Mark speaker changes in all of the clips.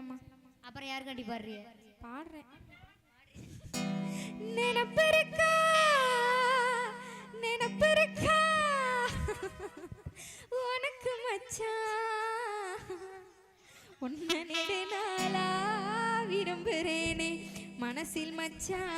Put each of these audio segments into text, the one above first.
Speaker 1: வரலம்மா
Speaker 2: அப்புறம் யார் கண்டி பாடுறிய
Speaker 1: பாடுறேன். நினப்பிருக்கா? நினப்பிருக்கா? உனக்கு மச்சான் உன்னை நெடுநாளா விரும்புறேனே மனசில் மச்சான்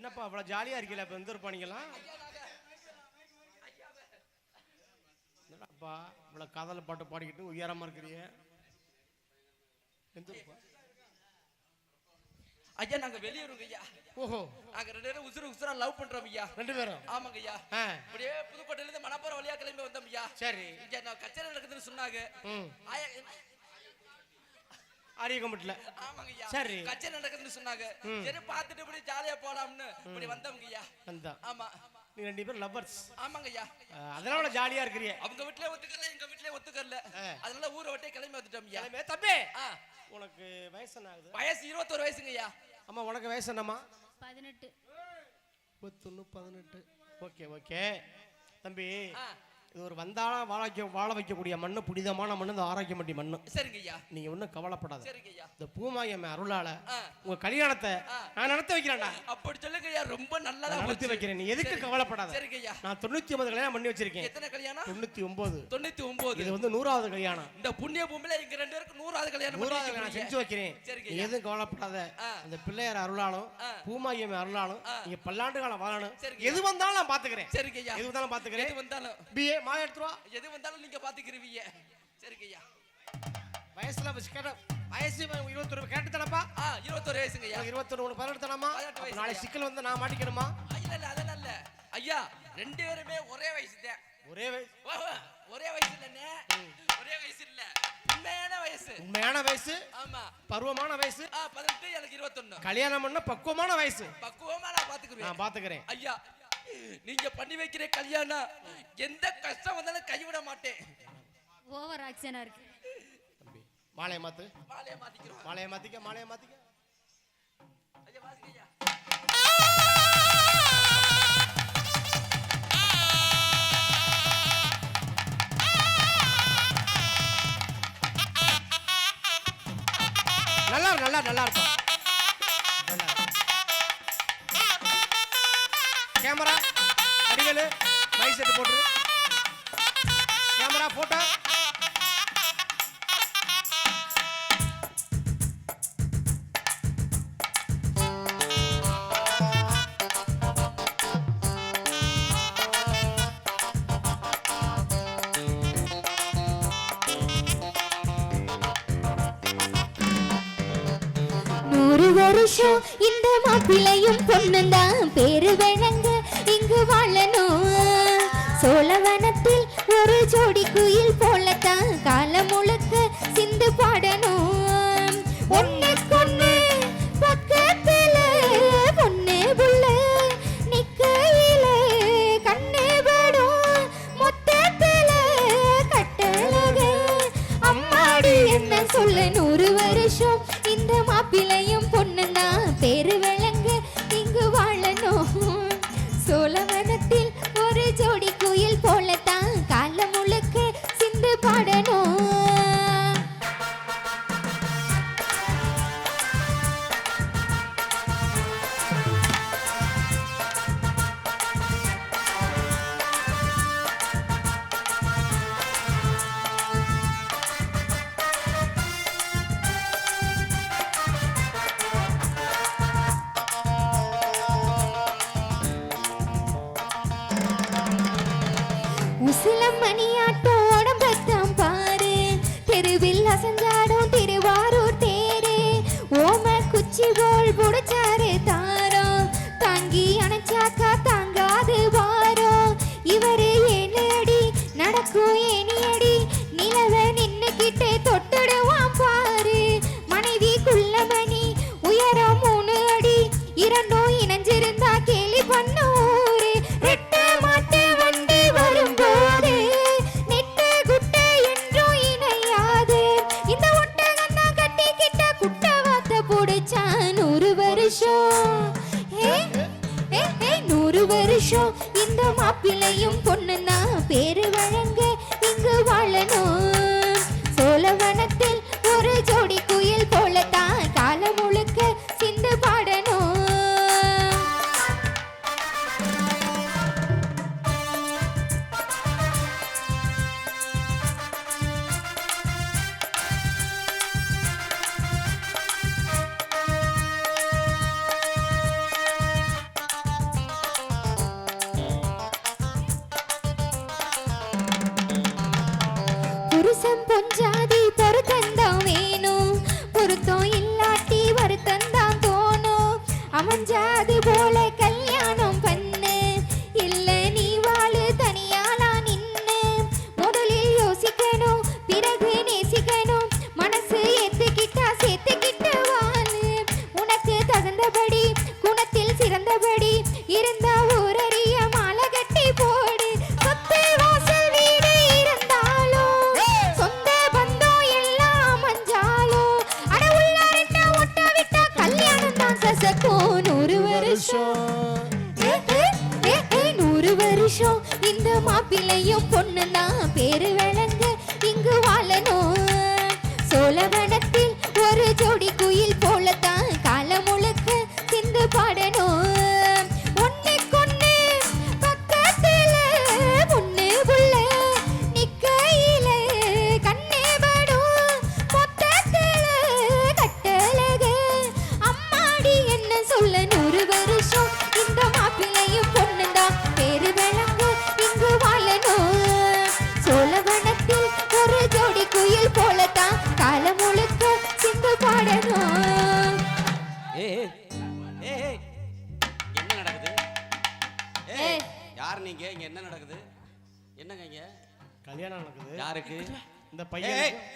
Speaker 3: என்னப்பா இவ்வளோ ஜாலியாக இருக்கீங்களா? இப்போ நீங்களாம் என்னடாப்பா இவ்வளோ காதல் பாட்டு பாடிக்கிட்டு உயரமாக இருக்கிறீங்க? எந்த ஊர்ப்பா
Speaker 4: ஐயா நாங்க வெளியூருங்க ஐயா.
Speaker 3: ஓஹோ.
Speaker 4: நாங்க ரெண்டு பேரும் உசுறு உசுரா லவ் பண்றோம் ஐயா.
Speaker 3: ரெண்டு பேரும்?
Speaker 4: ஆமாங்க ஐயா. அப்படியே புதுக்கோட்டையில இருந்து மணப்பாறை வழியா கிளம்பி வந்தோம் ஐயா.
Speaker 3: சரி.
Speaker 4: இங்க நான் கச்சேரி நடக்குதுன்னு சொன்னாங்க.
Speaker 3: ம்
Speaker 4: ஆயா
Speaker 3: ஆரியக்கம்பட்டில்
Speaker 4: ஆமாங்க ஐயா
Speaker 3: சரி.
Speaker 4: கச்சேரி நடக்குதுன்னு சொன்னாங்க. சரி பார்த்துட்டு இப்படி ஜாலியா போலாம்னு இப்படி வந்தோம்ங்க ஐயா
Speaker 3: அந்த
Speaker 4: ஆமா.
Speaker 3: நீ ரெண்டு பேரும் லவ்வர்ஸ்
Speaker 4: ஆமாங்க ஐயா
Speaker 3: அதனால ஜாலியாக இருக்கிறீங்க.
Speaker 4: அவங்க வீட்லயே ஒத்துக்கல எங்க வீட்லயே ஒத்துக்கல. அதனால ஊரை விட்டே கிளம்பி வந்துட்டோம்
Speaker 3: கிளம்பு, தம்பி. உனக்கு வயசு என்ன ஆகுது
Speaker 4: வயசு இருபத்தோரு வயசுங்க ஐயா
Speaker 3: அம்மா உனக்கு வயசு என்னம்மா?
Speaker 2: பதினெட்டு.
Speaker 3: முப்பத்தொன்று பதினெட்டு. Okay okay. தம்பி
Speaker 4: ஆ,
Speaker 3: இது ஒரு வந்தாலும் வாழ வைக்க வாழ வைக்கக்கூடிய மண்ணு புனிதமான மண்ணு இந்த ஆரோக்கியமட்டி மண்ணு.
Speaker 4: சரிங்க ஐயா
Speaker 3: நீங்க ஒன்றும் கவலைப்படாத.
Speaker 4: சரிங்க ஐயா
Speaker 3: இந்த பூமாயம்ம அருளால. உங்க கல்யாணத்தை. நான் நடத்தி வைக்கிறேன்டா.
Speaker 4: அப்படி சொல்லுங்க ஐயா ரொம்ப நல்லதா
Speaker 3: நான் நடத்தி. வைக்கிறேன். நீ எதுக்கு. கவலைப்படாத.
Speaker 4: சரிங்க ஐயா
Speaker 3: நான் தொண்ணூத்தி ஒன்பது கல்யாணம் பண்ணி வச்சிருக்கேன்.
Speaker 4: எத்தனை கல்யாணம்?
Speaker 3: தொண்ணூத்தி ஒன்பது
Speaker 4: தொண்ணூத்தி ஒன்பது
Speaker 3: இது வந்து நூறாவது கல்யாணம்.
Speaker 4: இந்த புண்ணிய பூமியில எங்க ரெண்டு பேருக்கு நூறாவது கல்யாணம்
Speaker 3: நூறாவது
Speaker 4: வைக்கிறீங்க.
Speaker 3: செஞ்சு வைக்கிறேன்.
Speaker 4: சரிங்க
Speaker 3: எதுவும் கவலைப்படாத. அந்த பிள்ளையார் அருளாலும்
Speaker 4: ஆ.
Speaker 3: பூமாயம்ம அருளாலும். நீங்க பல்லாண்டு காலம் வாழணும். எது வந்தாலும் நான் பாத்துக்கிறேன்.
Speaker 4: சரிங்க ஐயா
Speaker 3: எது வந்தாலும் பாத்துக்கிறேன்.
Speaker 4: எது வந்தாலும்.
Speaker 3: பிஏ மாலை எடுத்துருவா
Speaker 4: எது வந்தாலும் நீங்க பாத்துக்கிருவீங்க. சரிங்க ஐயா
Speaker 3: வயசுல கேட்ட வயசு இருபத்தொரு கேட்டு தானப்பா
Speaker 4: ஆ இருபத்தொரு வயசுங்க ஐயா
Speaker 3: இருபத்தொன்னு ஒன்று பதினெட்டு தானம்மா
Speaker 4: பதினெட்டு வயசு.
Speaker 3: நாளை
Speaker 4: ஐயா.
Speaker 3: சிக்கல் வந்து நான் மாட்டிக்கணுமா?
Speaker 4: இல்ல இல்ல அதெல்லாம் இல்ல. ஐயா ரெண்டு பேருமே ஒரே வயசு. தான்
Speaker 3: ஒரே வயசு
Speaker 4: ஒரே வயசு இல்லண்ணே ஒரே வயசு இல்ல. உண்மையான வயசு.
Speaker 3: உண்மையான வயசு.
Speaker 4: ஆமா.
Speaker 3: பருவமான வயசு.
Speaker 4: பதினெட்டு எனக்கு இருபத்தொன்னு.
Speaker 3: கல்யாணம் பண்ண பக்குவமான வயசு.
Speaker 4: பக்குவமா நான் பாத்துக்குவேன்
Speaker 3: நான் பாத்துக்கிறேன்.
Speaker 4: ஐயா நீங்க பண்ணி வைக்கிற கல்யாணம் எந்த கஷ்டம் வந்தாலும் கைவிட மாட்டேன்.
Speaker 2: ஓவர் ஆக்ஷனா இருக்கு.
Speaker 3: தம்பி மாலையை மாத்து.
Speaker 4: மாலையை மாத்திக்கிறோம்.
Speaker 3: மாலையை மாத்திக்க மாலையை மாத்திக்க.
Speaker 4: ஐயா
Speaker 3: நல்லா நல்லா நல்லா இருக்கும். கேமரா அடிகள் மைக் செட்டு போட்டு. கேமரா போட்டோ
Speaker 1: நூறு வருஷம் இந்த மாப்பிள்ளையும் பொண்ணுந்தான். பேரு வழங்க இங்கு நூறு இந்த மாப்பிள்ளையும் பொண்ணுன்னா பேரு வழங்க இங்கு வாழணும்.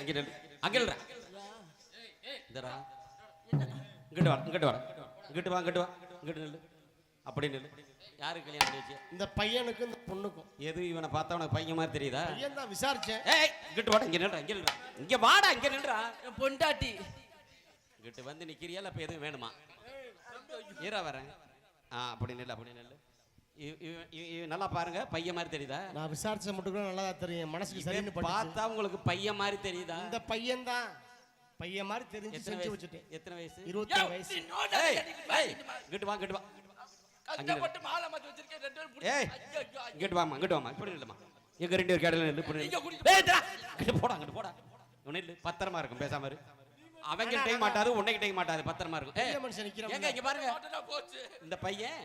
Speaker 5: அங்க நில்லு அங்க நில்றா இந்தடா. இங்கிட்டு வா இங்கிட்டு வா. இங்கிட்டு வா இங்கிட்டு வா. இங்கிட்டு நில்லு. அப்படி நில்லு. யாருக்கு கல்யாணம் பண்ணி வச்சு
Speaker 3: இந்த பையனுக்கும் இந்த பொண்ணுக்கும்.
Speaker 5: எது இவனை பார்த்தா உனக்கு பையன் மாதிரி தெரியுதா?
Speaker 3: பையன் தான் விசாரிச்சேன்.
Speaker 5: ஏய் இங்கிட்டு வாடா இங்க நில்றா இங்க நில்றா. இங்க வாடா இங்க
Speaker 4: என் பொண்டாட்டி.
Speaker 5: இங்கிட்டு வந்து நிக்கிறியா இல்ல இப்ப எதுவும் வேணுமா? ஈரா வரேன். ஆ அப்படி நில்லு அப்படி நில்லு. நல்லா பாருங்க பையன் மாதிரி தெரியுதா?
Speaker 3: நான் விசாரிச்ச மட்டும் கூட நல்லா தெரியும். மனசுக்கு சரின்னு
Speaker 5: பார்த்தா உங்களுக்கு பையன் மாதிரி தெரியுதா?
Speaker 3: இந்த பையன் தான் பையன் மாதிரி தெரிஞ்சு
Speaker 5: எத்தனை
Speaker 3: செஞ்சு
Speaker 5: வயசு?
Speaker 3: வச்சுட்டேன்.
Speaker 5: எத்தனை வயசு?
Speaker 3: இருபத்தி வயசு.
Speaker 5: இங்கிட்டு வா. இங்கிட்டு வா. இங்கிட்டு வாமா இங்கிட்டு வாமா இப்படி நில்லுமா எங்க ரெண்டு பேர் கேடல நில்லு இப்படி போடா இங்கிட்டு போடா. இவனே இல்ல பத்திரமா இருக்கும் பேசாம இரு. அவங்க கிட்டயும் மாட்டாது உன்னை கிட்டயும் மாட்டாது பத்திரமா இருக்கும். எங்க இங்க பாருங்க. இந்த பையன்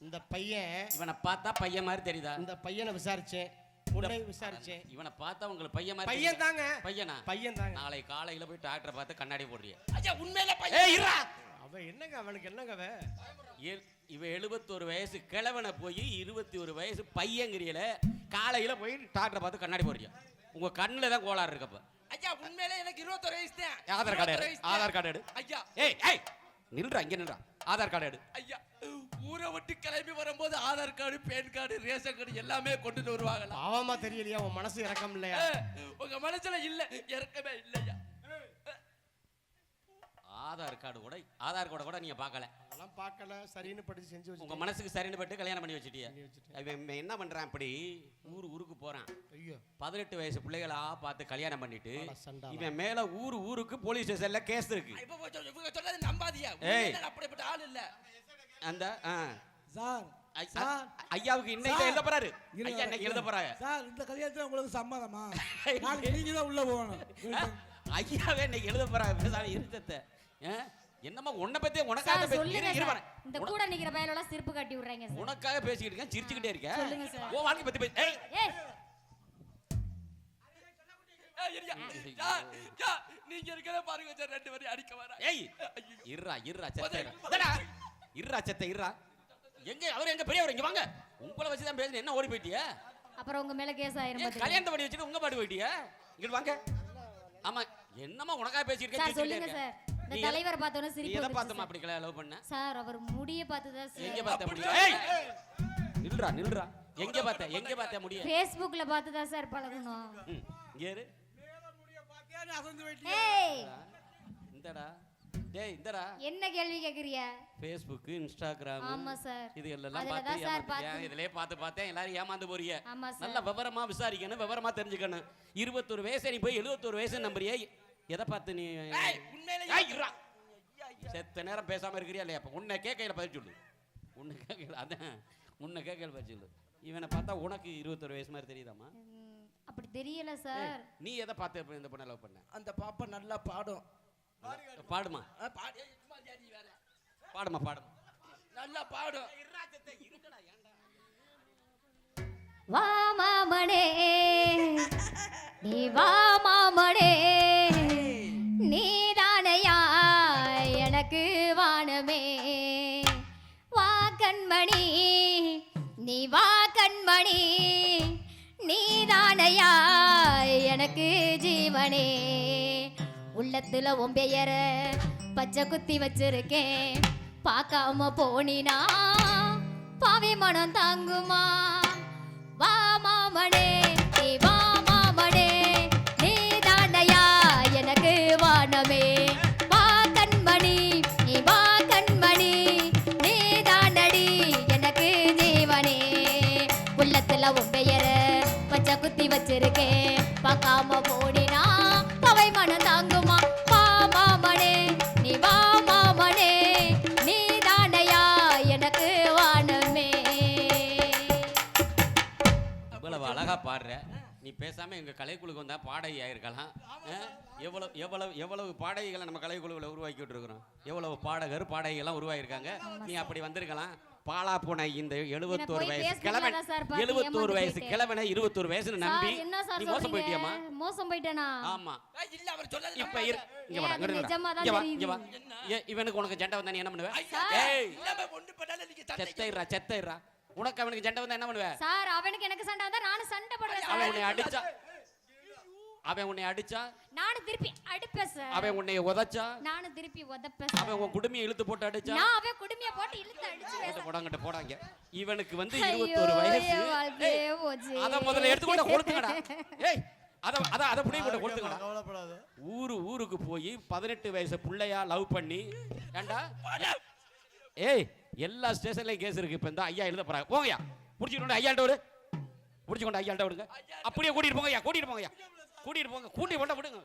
Speaker 3: இந்த பையன்
Speaker 5: இவனை பார்த்தா பையன் மாதிரி தெரியுதா?
Speaker 3: இந்த பையனை விசாரிச்சேன் உன்னை விசாரிச்சேன்
Speaker 5: இவனை பார்த்தா உங்களுக்கு பையன் மாதிரி
Speaker 3: பையன்? தாங்க.
Speaker 5: பையனா?
Speaker 3: பையன் தாங்க.
Speaker 5: நாளை காலையில போய் டாக்டரை பார்த்து கண்ணாடி போடுறிய.
Speaker 4: ஐயா உண்மையில பையன்
Speaker 5: இருடா.
Speaker 3: அவன் என்னங்க அவனுக்கு என்னங்க அவன்?
Speaker 5: ஏ- இவ எழுபத்தொரு வயசு கிழவனை போய் இருபத்தி ஒரு வயசு பையங்கிறியல காலையில போய் டாக்டரை பார்த்து கண்ணாடி போடுறிய? உங்க கண்ணுல தான் கோளாறு இருக்கப்ப
Speaker 4: ஐயா உண்மையில எனக்கு இருபத்தொரு வயசு தான்.
Speaker 5: ஆதார் கார்டு. ஆதார் கார்டு எடு.
Speaker 4: ஐயா
Speaker 5: ஏய் ஏய் நில்றா இங்க நில்றா. ஆதார் கார்டு எடு.
Speaker 4: ஐயா ஊரை விட்டு கிளம்பி வரும்போது Aadhaar card PAN card ration card எல்லாமே கொண்டுட்டு வருவாங்களா?
Speaker 3: பாவமா தெரியலையா உன் மனசு இறக்கம் இல்லையா?
Speaker 4: உங்க மனசுல இல்ல இறக்கமே இல்லையா?
Speaker 5: ஆதார் கார்டு கூட ஆதார் கார்டு கூட நீங்க பார்க்கல.
Speaker 3: அதெல்லாம் பார்க்கல சரின்னு படிச்சு செஞ்சு
Speaker 5: உங்க
Speaker 3: வச்சு
Speaker 5: மனசுக்கு சரின்னு பட்டு கல்யாணம் பண்ணி வச்சிட்டிய. இவன் என்ன பண்றான் இப்படி ஊர் ஊருக்கு போறான்.
Speaker 3: ஐயோ.
Speaker 5: பதினெட்டு வயசு பிள்ளைகளா பார்த்து கல்யாணம் பண்ணிட்டு. இவன் மேல ஊர் ஊருக்கு போலீஸ் ஸ்டேஷன்ல கேஸ் இருக்கு.
Speaker 4: இப்ப சொன்னது நம்பாதியா? அப்படிப்பட்ட ஆள் இல்ல?
Speaker 5: அந்த.
Speaker 6: சார்
Speaker 5: அ- ஐயாவுக்கு இன்னைக்கு எழுத போறாரு. ஐயா இன்னைக்கு எழுத போறாங்க
Speaker 6: சார் இந்த கல்யாணத்துல உங்களுக்கு சம்மதமா? நீங்க தான் உள்ள போகணும்.
Speaker 5: ஐயாவே இன்னைக்கு எழுத போறாங்க பேசாம என்னம்மா உன்னை பத்தி உனக்காக
Speaker 2: சொல்லுங்க. இந்த கூட நிக்கிற பயலோட சிரிப்பு காட்டி விடுறாங்க சார்.
Speaker 5: உனக்காக பேசிக்கிட்டு இருக்கேன் சிரிச்சுக்கிட்டே இருக்கேன்.
Speaker 2: சொல்லுங்க சார்.
Speaker 5: ஓ வாழ்க்கை பத்தி பேசி. ஏய்.
Speaker 4: நீங்க இருக்கத பாருங்க சார் ரெண்டு பேரும் அடிக்க வர.
Speaker 5: ஏய். இருடா இருடா செத்த. இருடா செத்த இருடா எங்க அவர் எங்க பெரியவர் இங்க வாங்க. உங்களை வச்சு தான் பேசுறேன் என்ன ஓடி போயிட்டியா?
Speaker 2: அப்புறம் உங்க மேல கேஸ் ஆயிரும்.
Speaker 5: கல்யாணத்தை பண்ணி வச்சுட்டு உங்க பாட்டு போயிட்டியா? இங்க வாங்க. ஆமா என்னம்மா உனக்காக
Speaker 2: சார்
Speaker 5: சிரிச்சுக்கிட்டே
Speaker 2: சொல்லுங்க
Speaker 5: இருக்கேன்.
Speaker 2: சார். இந்த தலைவரை பார்த்தோன்னே
Speaker 5: நீ
Speaker 2: சிரிப்பு
Speaker 5: எதை பார்த்தமா. அப்படி கல்யாணம் லவ் பண்ண?
Speaker 2: சார் அவர் முடிய பார்த்து தான்
Speaker 5: எங்க
Speaker 2: சார்
Speaker 5: பார்த்த முடியும்? ஏய்! நில்றா நில்றா. எங்க பார்த்த எங்க பார்த்த முடியும்?
Speaker 2: ஃபேஸ்புக்ல பார்த்து தான் சார் பழகணும்.
Speaker 5: ம், இங்க இரு.
Speaker 6: அசந்து போயிட்டு
Speaker 2: ஏய்!
Speaker 5: இந்தடா டேய் இந்தடா.
Speaker 2: என்ன கேள்வி கேக்குறிய
Speaker 5: ஃபேஸ்புக் இன்ஸ்டாகிராம்
Speaker 2: ஆமா சார்.
Speaker 5: இது எல்லாம்
Speaker 2: அதுல
Speaker 5: பார்த்து
Speaker 2: சார்
Speaker 5: ஏமாந்து
Speaker 2: பார்த்து-
Speaker 5: இதுலயே பார்த்து பார்த்தேன் எல்லாரும் ஏமாந்து போறீங்க.
Speaker 2: ஆமா சார்.
Speaker 5: நல்ல விவரமா விசாரிக்கணும் விவரமா தெரிஞ்சுக்கணும். இருபத்தொரு வயசு நீ போய் எழுபத்தொரு வயசு நம்புறிய. எதை பார்த்து நீ
Speaker 4: ஏய், உண்மையிலே.
Speaker 5: செத்த நேரம் பேசாம இருக்கிறியா இல்லையா? அப்ப உன்னை கேட்கையில பதில் சொல்லு. உன்னை கேட்கல அதான் உன்னை கேட்கையில பதில் சொல்லு. இவனை பார்த்தா உனக்கு இருபத்தொரு வயசு மாதிரி தெரியுதாம்மா?
Speaker 2: அப்படி தெரியல சார்.
Speaker 5: நீ எதை பார்த்து இந்த பொண்ணை லவ் பண்ண?
Speaker 4: அந்த பாப்பா நல்லா பாடும்.
Speaker 5: பாடுமா? பாடுமா பாடுமா
Speaker 4: நல்லா பாடும்.
Speaker 2: வா மாமனே. நீ வா மாமனே. நீ எனக்கு வானமே. கண்மணி நீ வா கண்மணி நீதானையா எனக்கு ஜீவனே. உள்ளத்துல உன் பெயர பச்சை குத்தி வச்சிருக்கேன். பார்க்காம போனினா பாவி மனம் தாங்குமா? வா மாமனே நீ வா வச்சிருக்கேன். பார்க்காம போடினா பவை மனம் தாங்குமா? வா நீ வா மாமனே நீதானையா எனக்கு வானமே.
Speaker 5: இவ்வளவு அழகா பாடுற. நீ பேசாம எங்க கலைக்குழுக்கு வந்தா பாடகி ஆயிருக்கலாம். எவ்வளவு எவ்வளவு எவ்வளவு பாடகிகளை நம்ம கலைக்குழுவில் உருவாக்கிட்டு இருக்கிறோம். எவ்வளவு பாடகர் பாடகிகள்லாம் உருவாகியிருக்காங்க நீ அப்படி வந்திருக்கலாம். பாலா போன இந்த எழுபத்தோரு வயசு கிழவன் எழுபத்தோரு வயசு. கிழவனை இருபத்தோரு வயசுன்னு நம்பி
Speaker 2: சார், என்ன சார்
Speaker 5: நீ மோசம் போயிட்டியாமா
Speaker 2: சொல்றீங்க? மோசம் போயிட்டேனா?
Speaker 5: ஆமா.
Speaker 4: இல்ல அவர்
Speaker 5: இப்ப இங்க வா இங்க வா இங்க வா. இவனுக்கு உனக்கு ஜண்டை வந்தா நீ என்ன பண்ணுவ? ஏய்.
Speaker 4: ஒண்ணு நீங்க
Speaker 5: உனக்கு அவனுக்கு ஜண்டை வந்தா என்ன பண்ணுவ?
Speaker 2: சார் அவனுக்கு எனக்கு சண்டை வந்தா நானும் சண்டை போடுவேன்
Speaker 5: அவன் அடிச்சா அவன் உன்னை அடிச்சா?
Speaker 2: நானும் திருப்பி அடிப்பேன் சார்
Speaker 5: அவன் உன்னை உதைச்சா?
Speaker 2: நானும் திருப்பி உதப்பேன்
Speaker 5: அவன் உன் குடுமையை இழுத்து போட்டு அடிச்சா?
Speaker 2: நான் அவன் குடுமைய போட்டு இழுத்து
Speaker 5: போட்டு போடாங்கிட்ட போடாங்க இவனுக்கு வந்து
Speaker 2: ஐயோ,
Speaker 5: இருபத்தோரு வயசு. அத முதல்ல எடுத்துக்கொண்ட கொளுத்துங்கடா ஏய் அத அத அத கொண்ட
Speaker 3: கவலைப்படாத.
Speaker 5: ஊரு ஊருக்கு போய் பதினெட்டு வயசு புள்ளையா லவ் பண்ணி ஏண்டா? ஏய் எல்லா ஸ்டேஷன்லயும் கேஸ் இருக்கு. இப்ப இந்த ஐயா எழுத போறாங்க போங்கய்யா. புடிச்சுட்டு ஐயாண்ட ஒரு புடிச்சு கொண்டு ஐயாண்ட விடுங்க. அப்படியே கூட்டிட்டு போங்க ஐயா கூட்டிட்டு போங்க ஐயா கூட்டிட்டு போங்க. கூட்டி போட்டா விடுங்க.